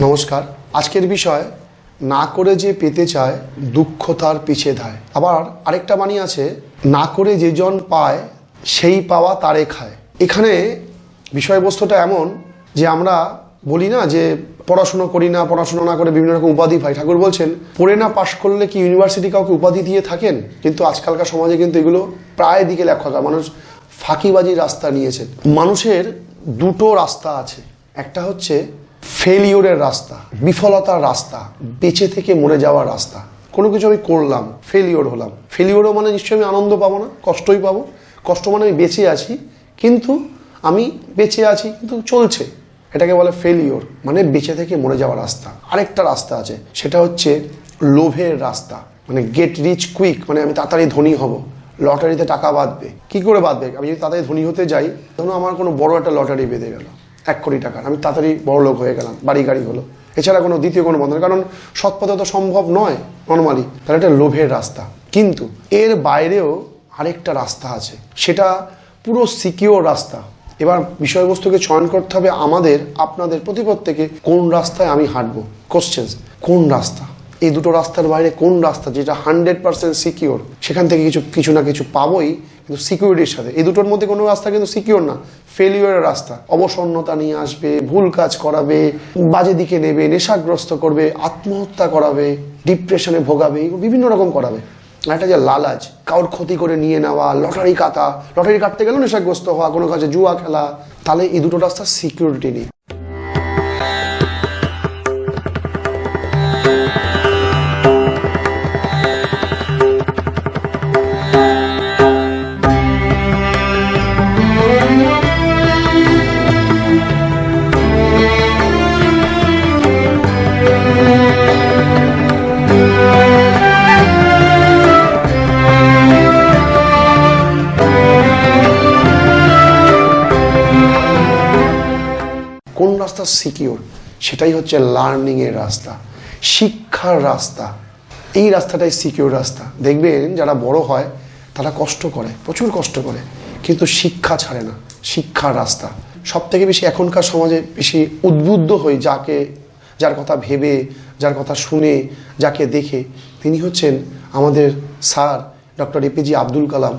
নমস্কার। আজকের বিষয়, না করে যে পেতে চায়, দুঃখ তার পিছে ধায়। আবার আরেকটা বাণী আছে, না করে যে জন পায়, সেই পাওয়া তারে খায়। এখানে বিষয়বস্তুটা এমন যে আমরা বলি না যে পড়াশুনো করি না, পড়াশুনো না করে বিভিন্ন রকম উপাধি পাই। ঠাকুর বলছেন, পড়ে না পাশ করলে কি ইউনিভার্সিটি কাউকে উপাধি দিয়ে থাকেন? কিন্তু আজকালকার সমাজে কিন্তু এগুলো প্রায় দিকে লেখা মানুষ ফাঁকিবাজির রাস্তা নিয়েছে। মানুষের দুটো রাস্তা আছে। একটা হচ্ছে ফেলিওরের রাস্তা, বিফলতার রাস্তা, বেঁচে থেকে মরে যাওয়ার রাস্তা। কোনো কিছু আমি করলাম, ফেলিওর হলাম। ফেলিওরও মানে নিশ্চয়ই আমি আনন্দ পাবো না, কষ্টই পাবো। কষ্ট মানে আমি বেঁচে আছি, কিন্তু আমি বেঁচে আছি, কিন্তু চলছে। এটাকে বলে ফেলিওর মানে বেঁচে থেকে মরে যাওয়ার রাস্তা। আরেকটা রাস্তা আছে, সেটা হচ্ছে লোভের রাস্তা। মানে গেট রিচ কুইক মানে আমি তাড়াতাড়ি ধনী হব। লটারিতে টাকা বাঁধবে। কি করে বাঁধবে? আমি যদি তাড়াতাড়ি ধনী হতে যাই তখন আমার কোনো বড় একটা লটারি বেঁধে গেল। এক কোটি টাকার আমি তাড়াতাড়ি বড় লোক হয়ে গেলাম, বাড়ি গাড়ি হলো। এছাড়া কোনো দ্বিতীয় কোনো বন্ধন কারণ সৎ পথে তো সম্ভব নয় নর্মালি তাহলে এটা লোভের রাস্তা। কিন্তু এর বাইরেও আরেকটা রাস্তা আছে। সেটা পুরো সিকিওর রাস্তা। এবার বিষয়বস্তুকে চয়ন করতে হবে আমাদের, আপনাদের প্রতি প্রত্যেকে, কোন রাস্তায় আমি হাঁটবো? কোশ্চেন্স কোন রাস্তা? এই দুটো রাস্তার বাইরে কোন রাস্তা যেটা হান্ড্রেড পার্সেন্ট সিকিওর সেখান থেকে কিছু কিছু না কিছু পাবোই কিন্তু সিকিউরিটির সাথে। এই দুটোর মধ্যে কোনো রাস্তা কিন্তু সিকিউর না। ফেলিওরের রাস্তা। অবসন্নতা নিয়ে আসবে, ভুল কাজ করাবে, বাজে দিকে নেবে, নেশাগ্রস্ত করবে, আত্মহত্যা করাবে ডিপ্রেশনে ভোগাবে বিভিন্ন রকম করাবে। একটা যে লালাজ, কারোর ক্ষতি করে নিয়ে নেওয়া, লটারি কাটা, লটারি কাটতে গেলেও নেশাগ্রস্ত হওয়া, কোনো কাজে জুয়া খেলা, তাহলে এই দুটো রাস্তা সিকিউরিটি নেই। সিকিউর সেটাই হচ্ছে লার্নিংয়ের রাস্তা, শিক্ষার রাস্তা। এই রাস্তাটাই সিকিউর রাস্তা। দেখবেন যারা বড় হয়, তারা কষ্ট করে, প্রচুর কষ্ট করে, কিন্তু শিক্ষা ছাড়ে না, শিক্ষার রাস্তা। সব থেকে বেশি এখনকার সমাজে বেশি উদ্বুদ্ধ হই যাকে, যার কথা ভেবে, যার কথা শুনে, যাকে দেখে। তিনি হচ্ছেন আমাদের sir doctor A P J Abdul Kalam,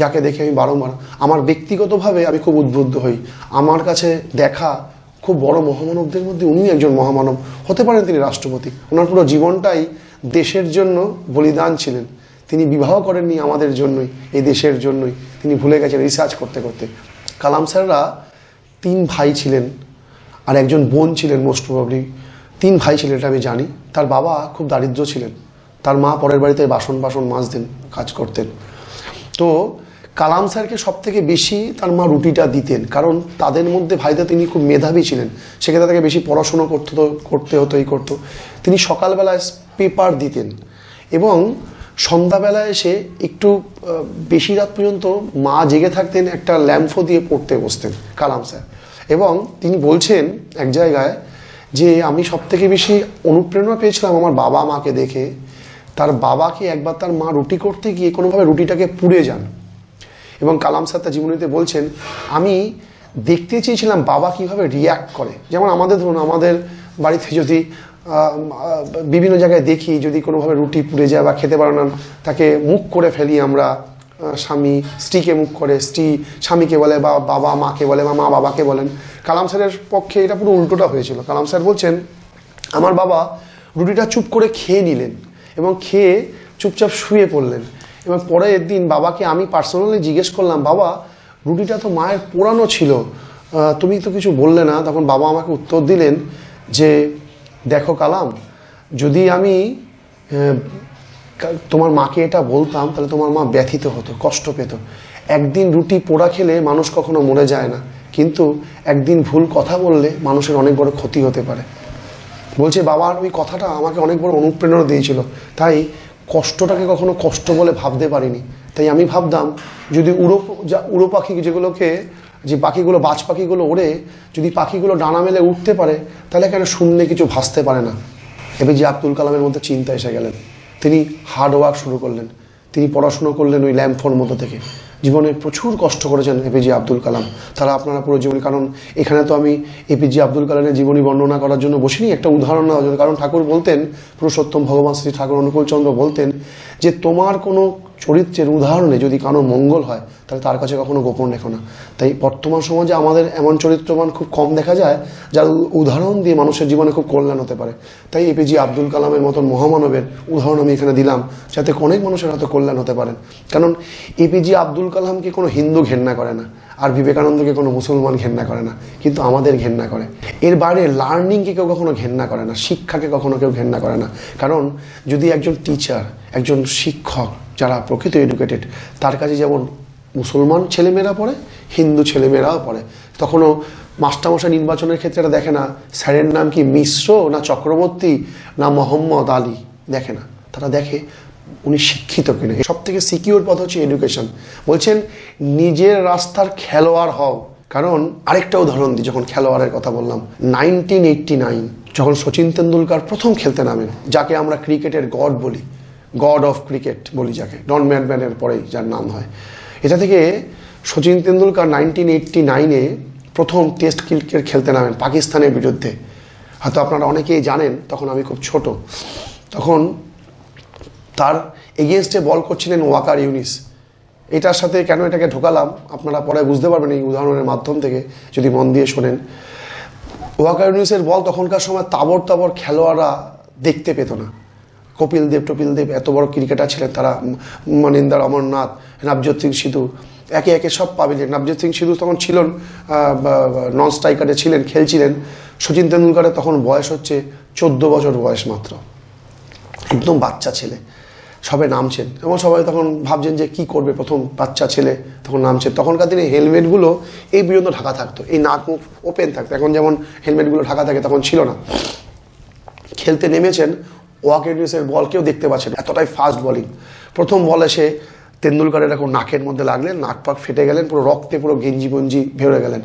যাকে দেখে আমি বারংবার, আমার ব্যক্তিগতভাবে আমি খুব উদ্বুদ্ধ হই। আমার কাছে দেখা খুব বড় মহামানবদের মধ্যে উনি একজন মহামানব। হতে পারেন তিনি রাষ্ট্রপতি। ওনার পুরো জীবনটাই দেশের জন্য বলিদান ছিলেন। তিনি বিবাহ করেননি আমাদের জন্যই, এই দেশের জন্যই। তিনি ভুলে গেছেন রিসার্চ করতে করতে। কালাম স্যাররা তিন ভাই ছিলেন আর একজন বোন ছিলেন মোস্ট প্রবাবলি তিন ভাই ছিলেন, এটা আমি জানি। তার বাবা খুব দারিদ্র ছিলেন। তার মা পরের বাড়িতে বাসন বাসন মাজতেন, কাজ করতেন। তো কালাম স্যারকে সব থেকে বেশি তার মা রুটিটা দিতেন। কারণ তাদের মধ্যে ভাইতে তিনি খুব মেধাবী ছিলেন। সেক্ষেত্রে তাকে বেশি পড়াশুনো করতে করতে হতো, এই করতো। তিনি সকালবেলায় পেপার দিতেন এবং সন্ধ্যাবেলায় এসে একটু বেশি রাত পর্যন্ত মা জেগে থাকতেন, একটা ল্যাম্পো দিয়ে পড়তে বসতেন কালাম স্যার। এবং তিনি বলছেন এক জায়গায় যে, আমি সব থেকে বেশি অনুপ্রেরণা পেয়েছিলাম আমার বাবা মাকে দেখে। তার বাবাকে একবার তার মা রুটি করতে গিয়ে কোনোভাবে রুটিটাকে পুড়ে যান। এবং কালাম স্যার তার জীবনীতে বলছেন, আমি দেখতে চেয়েছিলাম বাবা কীভাবে রিয়্যাক্ট করে। যেমন আমাদের ধরুন, আমাদের বাড়িতে যদি বিভিন্ন জায়গায় দেখি যদি কোনোভাবে রুটি পুড়ে যায় বা খেতে পারে না, তাকে মুখ করে ফেলি আমরা স্বামী স্ত্রীকে মুখ করে, স্ত্রী স্বামীকে বলে বা বাবা মাকে বলে বা মা বাবাকে বলেন। কালাম স্যারের পক্ষে এটা পুরো উল্টোটা হয়েছিল। কালাম স্যার বলছেন, আমার বাবা রুটিটা চুপ করে খেয়ে নিলেন এবং খেয়ে চুপচাপ শুয়ে পড়লেন। এবং পরের দিন বাবাকে আমি পার্সোনালি জিজ্ঞেস করলাম, বাবা, রুটিটা তো মায়ের পোড়ানো ছিল। তুমি তো কিছু বললে না। তখন বাবা আমাকে উত্তর দিলেন যে, দেখো কালাম, যদি আমি তোমার মাকে এটা বলতাম, তাহলে তোমার মা ব্যথিত হতো, কষ্ট পেত। একদিন রুটি পোড়া খেলে মানুষ কখনো মরে যায় না। কিন্তু একদিন ভুল কথা বললে মানুষের অনেক বড় ক্ষতি হতে পারে। বলছে বাবার ওই কথাটা আমাকে অনেক বড় অনুপ্রেরণা দিয়েছিল। তাই কষ্টটাকে কখনো কষ্ট বলে ভাবতে পারিনি। তাই আমি ভাবতাম, যদি উড়ো, যা, উড়ো পাখি যেগুলোকে, যে পাখিগুলো, বাজ পাখিগুলো ওড়ে, যদি পাখিগুলো ডানা মেলে উঠতে পারে, তাহলে কেন শূন্যে কিছু ভাসতে পারে না? এবার যে আব্দুল কালামের মধ্যে চিন্তা এসে গেলেন। তিনি হার্ডওয়ার্ক শুরু করলেন। তিনি পড়াশুনো করলেন ওই ল্যাম্পফোর মতো থেকে। জীবনে প্রচুর কষ্ট করেছেন এপিজে আব্দুল কালাম। তারা আপনারা পুরো জীবনী, কারণ এখানে তো আমি এপিজে আব্দুল কালামের জীবনী বর্ণনা করার জন্য বসিনি। একটা উদাহরণ নেওয়ার জন্য, কারণ ঠাকুর বলতেন, পুরুষোত্তম ভগবান শ্রী ঠাকুর অনুকূলচন্দ্র বলতেন যে তোমার কোনো চরিত্রের উদাহরণে যদি কারও মঙ্গল হয়, তাহলে তার কাছে কখনো গোপন রেখো না। তাই বর্তমান সমাজে আমাদের এমন চরিত্রবান খুব কম দেখা যায়, যার উদাহরণ দিয়ে মানুষের জীবনে খুব কল্যাণ হতে পারে। তাই এপিজি আব্দুল কালামের মতন মহামানবের উদাহরণ আমি এখানে দিলাম, যাতে অনেক মানুষের হয়তো কল্যাণ হতে পারেন কারণ এপিজি আব্দুল কালামকে কোনো হিন্দু ঘেন্না করে না। আর বিবেকানন্দকে কোনো মুসলমান ঘেন্না করে না, কিন্তু আমাদের ঘেন্না করে। এর বাইরে লার্নিংকে কেউ কখনো ঘেন্না করে না, শিক্ষাকে কখনো কেউ ঘেন্না করে না। কারণ যদি একজন টিচার একজন শিক্ষক যারা প্রকৃত এডুকেটেড তার কাছে যেমন মুসলমান ছেলেমেয়েরা পড়ে, হিন্দু ছেলেমেয়েরাও পড়ে, তখনও মাস্টারমশাই নির্বাচনের ক্ষেত্রে এটা দেখে না, স্যারের নাম কি মিশ্র না চক্রবর্তী না মোহাম্মদ আলী দেখে না। তারা দেখে উনি শিক্ষিত কিনা। সব থেকে সিকিউর পথ হচ্ছে এডুকেশন বলছেন, নিজের রাস্তার খেলোয়াড় হও। কারণ আরেকটা উদাহরণ দিই, যখন খেলোয়াড়ের কথা বললাম। নাইনটিন এইটটি নাইন যখন সচিন তেন্ডুলকার প্রথম খেলতে নামেন যাকে আমরা ক্রিকেটের গড বলি, গড অফ ক্রিকেট বলি যাকে, ডন ম্যাডম্যানের পরেই যার নাম হয়। এটা থেকে সচিন তেন্ডুলকার নাইনটিন এইটটি নাইনে প্রথম টেস্ট ক্রিকেট খেলতে নামেন পাকিস্তানের বিরুদ্ধে। হয়তো আপনারা অনেকেই জানেন, তখন আমি খুব ছোট। তখন তার এগেনস্টে বল করছিলেন ওয়াকার ইউনিস। এটার সাথে কেন এটাকে ঢোকালাম, আপনারা পরে বুঝতে পারবেন এই উদাহরণের মাধ্যম থেকে, যদি মন দিয়ে শোনেন। ওয়াকার ইউনিসের বল তখনকার সময় তাবর তাবর খেলোয়াড়রা দেখতে পেত না। কপিল দেব, টপিল দেব এত বড় ক্রিকেটার ছিলেন তারা মনিন্দর অমরনাথ নবজোৎ সিং সিধু। একে একে সব পাবিলেন নবজোৎ সিং সিধু তখন ছিলেন নন স্ট্রাইকারে ছিলেন, খেলছিলেন। সচিন তেন্ডুলকারের তখন বয়স হচ্ছে চোদ্দ বছর বয়স মাত্র। একদম বাচ্চা ছেলে। সবে নামছেন। এবং সবাই তখন ভাবছেন যে কি করবে প্রথম বাচ্চা ছেলে তখন নামছেন তখনকার দিনে হেলমেটগুলো এই পর্যন্ত ঢাকা থাকতো। এই নাক মুখ ওপেন থাকতো। এখন যেমন হেলমেটগুলো ঢাকা থাকে তখন ছিল না। খেলতে নেমেছেন ওয়াকেডিউসের বল কেউ দেখতে পাচ্ছেন এতটাই ফাস্ট বলিং প্রথম বলে সে তেন্ডুলকারের এখন নাকের মধ্যে লাগলেন, নাক পাক ফেটে গেলেন, পুরো রক্তে পুরো গেঞ্জি গঞ্জি ভেড়ে গেলেন।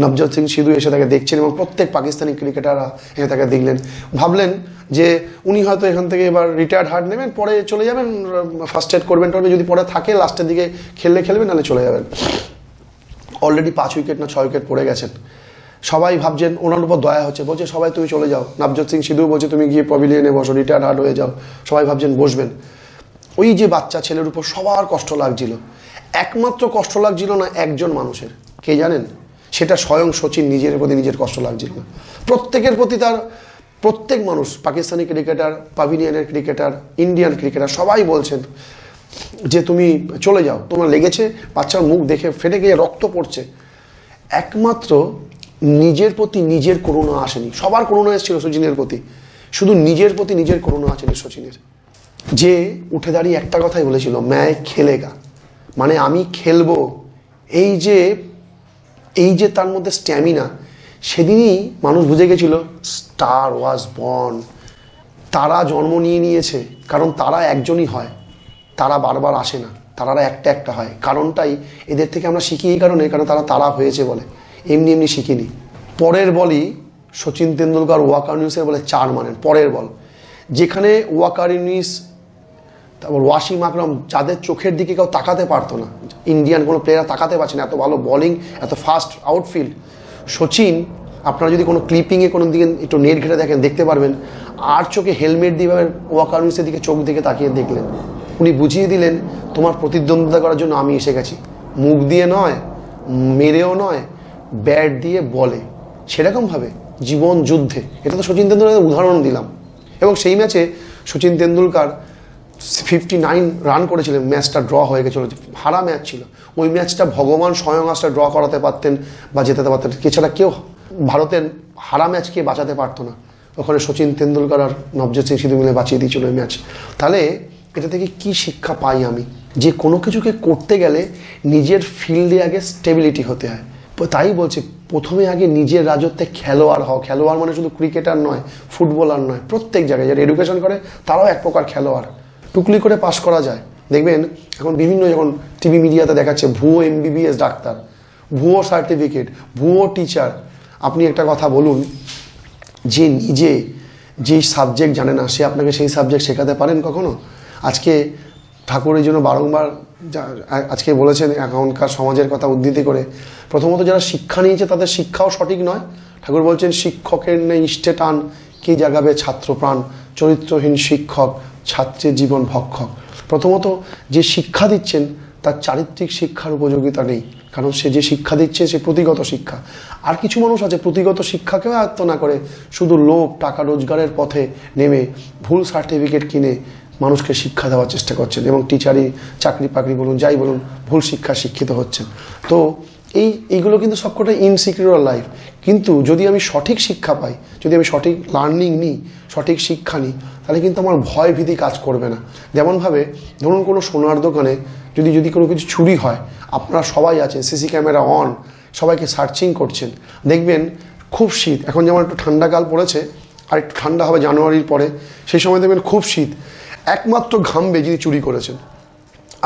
নবজোৎ সিং সিধু এসে তাকে দেখছেন এবং প্রত্যেক পাকিস্তানি ক্রিকেটাররা এসে তাকে দেখলেন। ভাবলেন যে উনি হয়তো এখান থেকে এবার রিটায়ার্ড হার্ড নেবেন, পরে চলে যাবেন ফার্স্ট এড করবেন টরবে, যদি পরে থাকে লাস্টের দিকে খেললে খেলবেন, নাহলে চলে যাবেন। অলরেডি পাঁচ উইকেট না ছয় উইকেট পড়ে গেছেন। সবাই ভাবছেন ওনার উপর দয়া হচ্ছে, বলছে, সবাই তুমি চলে যাও। নবজোৎ সিং সিধু বলছে, তুমি গিয়ে পভিলিয়নে বসো রিটায়ার্ড হার্ড হয়ে যাও। সবাই ভাবছেন বসবেন। ওই যে বাচ্চা ছেলের উপর সবার কষ্ট লাগছিল। একমাত্র কষ্ট লাগছিল না একজন মানুষের। কে জানেন? সেটা স্বয়ং সচিন নিজের প্রতি নিজের কষ্ট লাগছিল। প্রত্যেকের প্রতি তার, প্রত্যেক মানুষ, পাকিস্তানি ক্রিকেটার, পাভিলিয়নের ক্রিকেটার, ইন্ডিয়ান ক্রিকেটার, সবাই বলছেন যে তুমি চলে যাও, তোমার লেগেছে, বাচ্চার মুখ দেখে ফেটে গিয়ে রক্ত পড়ছে। একমাত্র নিজের প্রতি নিজের করুণা আসেনি। সবার করুণা এসেছিল সচিনের প্রতি। শুধু নিজের প্রতি নিজের করুণা আসেনি সচিনের। যে উঠে দাঁড়িয়ে একটা কথাই বলেছিল, ম্যায় খেলেগা। মানে আমি খেলব। এই যে এই যে তার মধ্যে স্ট্যামিনা সেদিনই মানুষ বুঝে গেছিল স্টার ওয়াজ বর্ন তারা জন্ম নিয়ে নিয়েছে, কারণ তারা একজনই হয়। তারা বারবার আসে না, তারারা একটা একটা হয়। কারণটাই এদের থেকে আমরা শিখি এই কারণে, কারণ তারা তারা হয়েছে বলে। এমনি এমনি শিখিনি। পরের বলই সচিন তেন্ডুলকার ওয়াকার নিউজের বলে চার মানেন পরের বল। যেখানে ওয়াকার ইউনিস তারপর ওয়াসিম আকরম যাদের চোখের দিকে কেউ তাকাতে পারতো না, ইন্ডিয়ান কোনো প্লেয়ার তাকাতে পারছে না, এত ভালো বোলিং এত ফাস্ট আউটফিল্ড সচিন, আপনারা যদি কোনো ক্লিপিংয়ে কোনো দিকে একটু নেট ঘেটে দেখেন, দেখতে পারবেন, আর চোখে হেলমেট দিয়ে ওয়াকার দিকে চোখ দিকে তাকিয়ে দেখলেন। উনি বুঝিয়ে দিলেন, তোমার প্রতিদ্বন্দ্বিতা করার জন্য আমি এসে গেছি। মুখ দিয়ে নয়, মেরেও নয় ব্যাট দিয়ে বলে। সেরকমভাবে জীবন যুদ্ধে, এটা তো সচিন তেন্ডুলকারের উদাহরণ দিলাম। এবং সেই ম্যাচে Sachin Tendulkar fifty nine run করেছিলেন, ম্যাচটা ড্র হয়ে গেছিল হারা ম্যাচ ছিল। ওই ম্যাচটা ভগবান স্বয়ং আসটা ড্র করাতে পারতেন বা জেতাতে পারতেন। এছাড়া কেউ ভারতের হারা ম্যাচকে বাঁচাতে পারতো না। ওখানে সচিন তেন্ডুলকর আর নবজোৎ সিং সিধু মিলে বাঁচিয়ে দিয়েছিল ওই ম্যাচ। তাহলে এটা থেকে কি শিক্ষা পাই আমি? যে কোনো কিছুকে করতে গেলে নিজের ফিল্ডে আগে স্টেবিলিটি হতে হয়। তাই বলছে, প্রথমে আগে নিজের রাজত্বে খেলোয়াড় হও। খেলোয়াড় মানে শুধু ক্রিকেটার নয় ফুটবলার নয়, প্রত্যেক জায়গায়। যারা এডুকেশন করে, তারাও এক প্রকার খেলোয়াড়। টুকলি করে পাশ করা যায়। দেখবেন, এখন বিভিন্ন যখন টিভি মিডিয়াতে দেখাচ্ছে, ভুয়ো এমবিবিএস ডাক্তার, ভুয়ো সার্টিফিকেট ভুয়ো টিচার আপনি একটা কথা বলুন, যে নিজে যেই সাবজেক্ট জানে না, সে আপনাকে সেই সাবজেক্ট শেখাতে পারেন কখনো? আজকে ঠাকুরের জন্য বারংবার আজকে বলেছেন এখনকার সমাজের কথা উদ্ধৃতি করে, প্রথমত যারা শিক্ষা নিয়েছে তাদের শিক্ষাও সঠিক নয়। ঠাকুর বলছেন, শিক্ষকের নেই ইষ্টে টান, কি জাগাবে ছাত্র প্রাণ চরিত্রহীন শিক্ষক ছাত্রের জীবন ভক্ষক প্রথমত, যে শিক্ষা দিচ্ছেন, তার চারিত্রিক শিক্ষার উপযোগিতা নেই। কারণ সে যে শিক্ষা দিচ্ছে, সে প্রতিগত শিক্ষা। আর কিছু মানুষ আছে, প্রতিগত শিক্ষাকেও আয়ত্ত না করে শুধু লোভ, টাকা, রোজগারের পথে নেমে ভুল সার্টিফিকেট কিনে মানুষকে শিক্ষা দেওয়ার চেষ্টা করছেন এবং টিচারই চাকরি বাকরি বলুন, যাই বলুন, ভুল শিক্ষা শিক্ষিত হচ্ছেন। তো এই, এইগুলো কিন্তু সবকটা ইনসিকিউর লাইফ কিন্তু যদি আমি সঠিক শিক্ষা পাই, যদি আমি সঠিক লার্নিং নিই, সঠিক শিক্ষা নিই, তাহলে কিন্তু আমার ভয় ভীতি কাজ করবে না। যেমনভাবে ধরুন কোনো সোনার দোকানে যদি যদি কোনো কিছু চুরি হয়, আপনারা সবাই আছেন, সিসি ক্যামেরা অন সবাইকে সার্চিং করছেন, দেখবেন খুব শীত। এখন যেমন একটু ঠান্ডাকাল পড়েছে, আর একটু ঠান্ডা হবে জানুয়ারির পরে, সেই সময় দেখবেন খুব শীত। একমাত্র ঘামবে যিনি চুরি করেছেন,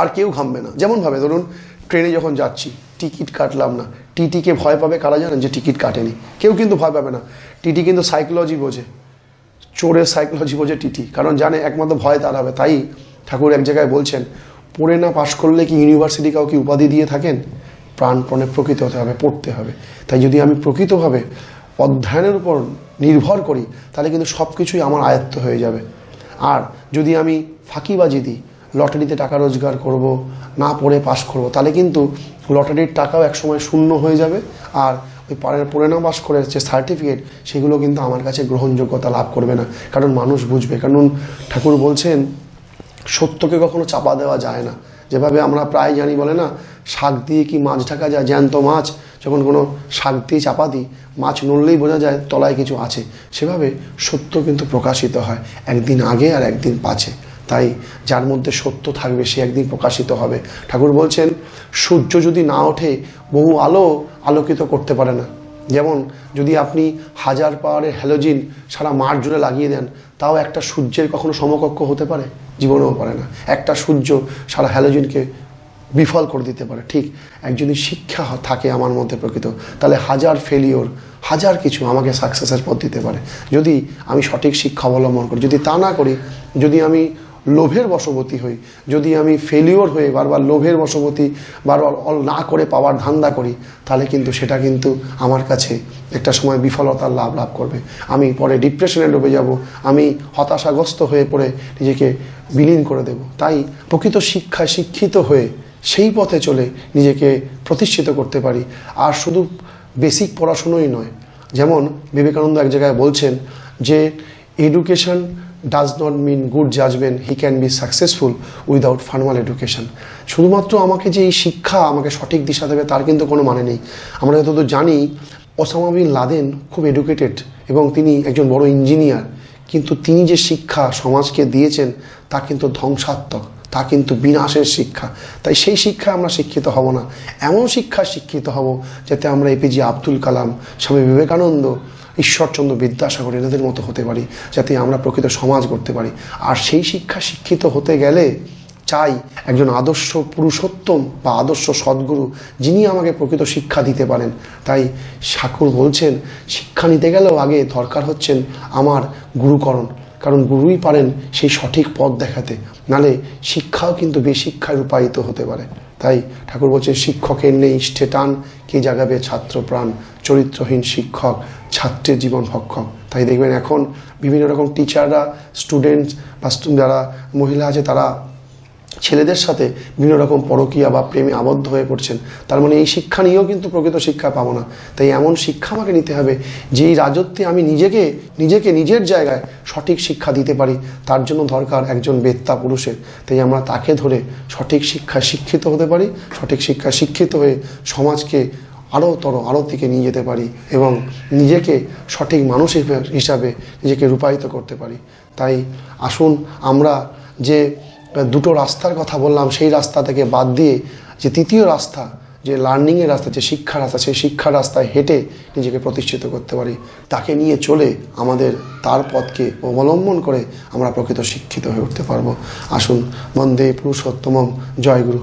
আর কেউ ঘামবে না। যেমনভাবে ধরুন ট্রেনে যখন যাচ্ছি, টিকিট কাটলাম না। টিটিকে ভয় পাবে কারা জানেন যে টিকিট কাটেনি? কেউ কিন্তু ভয় পাবে না। টিটি কিন্তু সাইকোলজি বোঝে। চোরের সাইকোলজি বোঝে টিটি, কারণ জানে একমাত্র ভয় তার হবে। তাই ঠাকুর এক জায়গায় বলছেন, পড়ে না পাশ করলে কি ইউনিভার্সিটি কাউকে উপাধি দিয়ে থাকেন? প্রাণপণে প্রকৃত হতে হবে, পড়তে হবে। তাই যদি আমি প্রকৃতভাবে অধ্যয়নের উপর নির্ভর করি, তাহলে কিন্তু সব কিছুই আমার আয়ত্ত হয়ে যাবে। আর যদি আমি ফাঁকিবাজি দিই লটারিতে টাকা রোজগার করব, না পড়ে পাশ করব, তাহলে কিন্তু লটারির টাকাও একসময় শূন্য হয়ে যাবে। আর ওই পাড়ের পড়ে না পাশ করে যে সার্টিফিকেট সেগুলো কিন্তু আমার কাছে গ্রহণযোগ্যতা লাভ করবে না। কারণ মানুষ বুঝবে, কারণ ঠাকুর বলছেন, সত্যকে কখনো চাপা দেওয়া যায় না। যেভাবে আমরা প্রায় জানি বলে না, শাক দিয়ে কি মাছ ঢাকা যায়? জ্যান্ত মাছ, যখন কোনো শাক দিয়ে চাপা দিই, মাছ নড়লেই বোঝা যায় তলায় কিছু আছে। সেভাবে সত্য কিন্তু প্রকাশিত হয়, একদিন আগে আর একদিন পাছে। তাই যার মধ্যে সত্য থাকবে সে একদিন প্রকাশিত হবে। ঠাকুর বলছেন, সূর্য যদি না ওঠে, বহু আলো আলোকিত করতে পারে না। যেমন যদি আপনি হাজার পাওয়ারের হ্যালোজিন সারা মাঠ জুড়ে লাগিয়ে দেন, তাও একটা সূর্যের কখনো সমকক্ষ হতে পারে? জীবনেও পারে না। একটা সূর্য সারা হ্যালোজিনকে বিফল করে দিতে পারে। ঠিক একজনই শিক্ষা থাকে আমার মধ্যে প্রকৃত। তাহলে হাজার ফেলিওর হাজার কিছু আমাকে সাকসেসের পথ দিতে পারে। যদি আমি সঠিক শিক্ষা অবলম্বন করি, যদি তা না করি, যদি আমি লোভের বশবর্তী হই। যদি আমি ফেলিওর হয়ে বারবার লোভের বশবর্তী, বারবার অল না করে পাওয়ার ধান্দা করি, তাহলে কিন্তু সেটা কিন্তু আমার কাছে একটা সময় বিফলতার লাভ লাভ করবে। আমি পরে ডিপ্রেশনে ডুবে যাব, আমি হতাশাগ্রস্ত হয়ে পড়ে নিজেকে বিলীন করে দেব। তাই প্রকৃত শিক্ষায় শিক্ষিত হয়ে সেই পথে চলে নিজেকে প্রতিষ্ঠিত করতে পারি। আর শুধু বেসিক পড়াশুনোই নয়, যেমন বিবেকানন্দ এক জায়গায় বলছেন যে education does not mean good judgement he can be successful without formal education শুধুমাত্র আমাকে যে এই শিক্ষা আমাকে সঠিক দিশা দেবে, তার কিন্তু কোনো মানে নেই। আমরা যতদূর জানি, ওসামা বিন লাদেন খুব এডুকেটেড এবং তিনি একজন বড় ইঞ্জিনিয়ার কিন্তু তিনি যে শিক্ষা সমাজকে দিয়েছেন, তা কিন্তু ধ্বংসাত্মক। তা কিন্তু বিনাশের শিক্ষা। তাই সেই শিক্ষা আমরা শিক্ষিত হব না। এমন শিক্ষা শিক্ষিত হব যাতে আমরা এপিজে আব্দুল কালাম, স্বামী বিবেকানন্দ ঈশ্বরচন্দ্র বিদ্যাসাগর এনাদের মতো হতে পারি, যাতে আমরা প্রকৃত সমাজ করতে পারি। আর সেই শিক্ষা শিক্ষিত হতে গেলে চাই একজন আদর্শ পুরুষোত্তম বা আদর্শ সদ্গুরু, যিনি আমাকে প্রকৃত শিক্ষা দিতে পারেন। তাই ঠাকুর বলছেন, শিক্ষা নিতে গেলেও আগে দরকার হচ্ছেন আমার গুরুকরণ, কারণ গুরুই পারেন সেই সঠিক পথ দেখাতে। নালে শিক্ষাও কিন্তু বেশিক্ষায় রূপায়িত হতে পারে। তাই ঠাকুর বলছেন, শিক্ষকের নেই ইষ্টে টান, কে জাগাবে ছাত্র প্রাণ? চরিত্রহীন শিক্ষক, ছাত্রের জীবন ভক্ষক। তাই দেখবেন এখন বিভিন্ন রকম টিচাররা স্টুডেন্টস বা যারা মহিলা আছে, তারা ছেলেদের সাথে বিভিন্ন রকম পরকীয়া বা প্রেমে আবদ্ধ হয়ে পড়ছেন। তার মানে এই শিক্ষা নিয়েও কিন্তু প্রকৃত শিক্ষা পাবো না। তাই এমন শিক্ষা আমাকে নিতে হবে, যেই রাজত্বে আমি নিজেকে নিজেকে নিজের জায়গায় সঠিক শিক্ষা দিতে পারি, তার জন্য দরকার একজন বেত্তা পুরুষের। তাই আমরা তাকে ধরে সঠিক শিক্ষায় শিক্ষিত হতে পারি, সঠিক শিক্ষা শিক্ষিত হয়ে সমাজকে আরও তর আরও দিকে নিয়ে যেতে পারি এবং নিজেকে সঠিক মানুষ হিসেবে- নিজেকে রূপায়িত করতে পারি। তাই আসুন আমরা যে দুটো রাস্তার কথা বললাম, সেই রাস্তা থেকে বাদ দিয়ে যে তৃতীয় রাস্তা, যে লার্নিংয়ের রাস্তা, যে শিক্ষার রাস্তা, সেই শিক্ষার রাস্তায় হেঁটে নিজেকে প্রতিষ্ঠিত করতে পারি। তাকে নিয়ে চলে আমাদের তার পথকে অবলম্বন করে আমরা প্রকৃত শিক্ষিত হয়ে উঠতে পারব। আসুন, বন্দে পুরুষোত্তমম। জয়গুরু